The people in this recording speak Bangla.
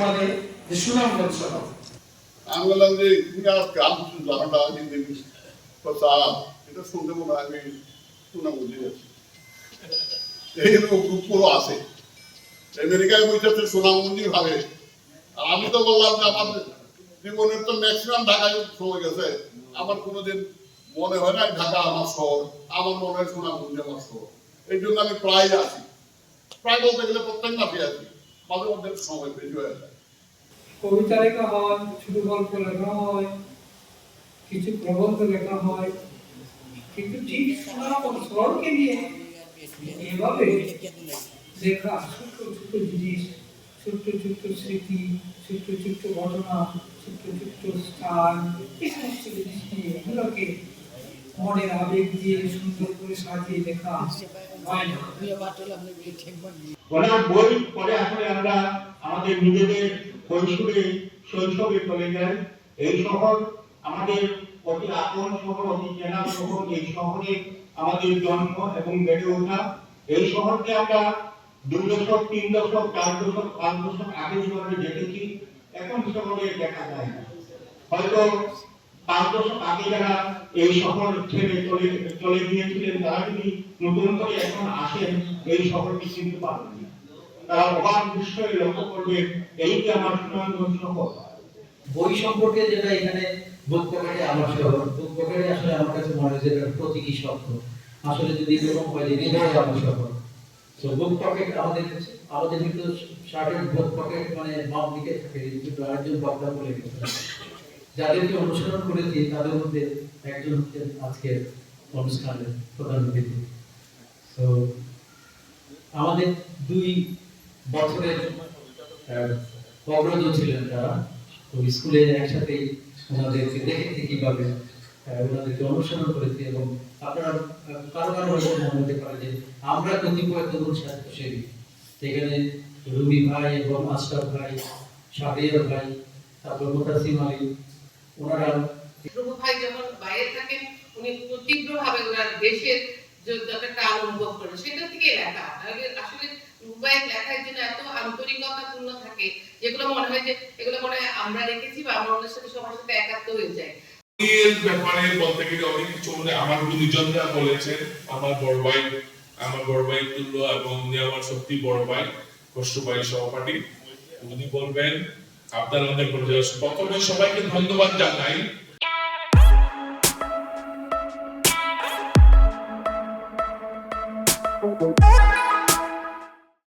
মানে সুনামগঞ্জ আমি ভাবে। আমি তো বললাম যে আমার জীবনের তো ম্যাক্সিমাম ঢাকায় সময় গেছে। আমার কোনোদিন মনে হয় না ঢাকা আমার শহর, আমার মনে হয় সোনামন্দি আমার শহর। এই জন্য আমি প্রায় আসি। প্রায় বলতে গেলে প্রত্যেক মাসে আসি মাঝে মধ্যে সময় বেশি হয়ে যায়। কবিতা লেখা হয়, ছোট গল্প লেখা হয়, কিছু প্রবন্ধ লেখা হয়, কিন্তু ঠিক সুনাম স্বরকে নিয়ে এভাবে লেখা ছোট্ট ছোট্ট জিনিস, ছোট্ট ছোট্ট স্মৃতি, ছোট্ট ছোট্ট ঘটনা, ছোট্ট ছোট্ট স্থান, এই সমস্ত জিনিস নিয়ে এগুলোকে মনের আবেগ দিয়ে সুন্দর করে সাজিয়ে লেখা হয় না। ওনার বই পড়ে আসলে আমরা আমাদের নিজেদের কৈশোরে শৈশবে চলে যাই। এই শহর আমাদের অতি আপন শহর অতি চেনা শহর। এই শহরে আমাদের জন্ম এবং বেড়ে ওঠা। এই শহরকে আমরা দুই দশক তিন দশক চার দশক পাঁচ দশক আগে শহরে দেখেছি। এখন শহরে দেখা যায় না। হয়তো পাঁচ দশক আগে যারা এই শহর ছেড়ে চলে চলে গিয়েছিলেন, তারা যদি নতুন করে এখন আসেন, এই শহরটি চিনতে পারবেন না। তারা অবাক বিস্ময়ে লক্ষ্য করবে, এই যে আমার সুনামগঞ্জ শহর বই সম্পর্কে যেটা এখানে বুক পকেটে আমার শহর বুক পকেটে আসলে আমার কাছে মনে হয় যে এটা প্রতীকী শব্দ। আসলে যদি এরকম হয় যে হৃদয় আমার শহর তো বুক পকেট আমাদের আমাদের কিন্তু শার্টের বুক পকেট মানে বাম দিকে থাকে কিন্তু আরেকজন বক্তা বলে গেছে। যাদেরকে অনুসরণ করেছি, তাদের মধ্যে একজন হচ্ছেন আজকের অনুষ্ঠানের প্রধান অতিথি। তো আমাদের দুই বছরের অগ্রজ ছিলেন তারা। তো স্কুলে একসাথে ওনাদেরকে দেখেছি কীভাবে ওনাদেরকে অনুসরণ করেছি এবং আপনারা, কারও কারও মনে হতে পারে যে আমরা কতিপয় তরুণ স্বাস্থ্যসেবী। সেখানে রুবি ভাই এবং আশরাফ ভাই সাবিয়ার ভাই, তারপর মোতাসিম আলী ওনারা প্রভু ভাই যখন বাইরে থাকেন উনি তীব্রভাবে ওনার দেশের যে ব্যাপারটা অনুভব করেন সেটা থেকে লেখা। আসলে রূপায়ের লেখার জন্য এত আন্তরিকতা পূর্ণ থাকে যেগুলো মনে হয় যে এগুলো মনে হয় আমরা রেখেছি বা আমরা ওনার সাথে সবার সাথে একাত্ম হয়ে যায় এর ব্যাপারে বলতে গেলে অনেক কিছু মানে আমার গুরুজনরা বলেছেন আমার বড় ভাই আমার বড় ভাই তুল্য এবং উনি আমার সত্যি বড় ভাই কষ্ট ভাই সহপাঠী। উনি বলবেন আপনারা আমাদের প্রথমে সবাইকে ধন্যবাদ জানাই.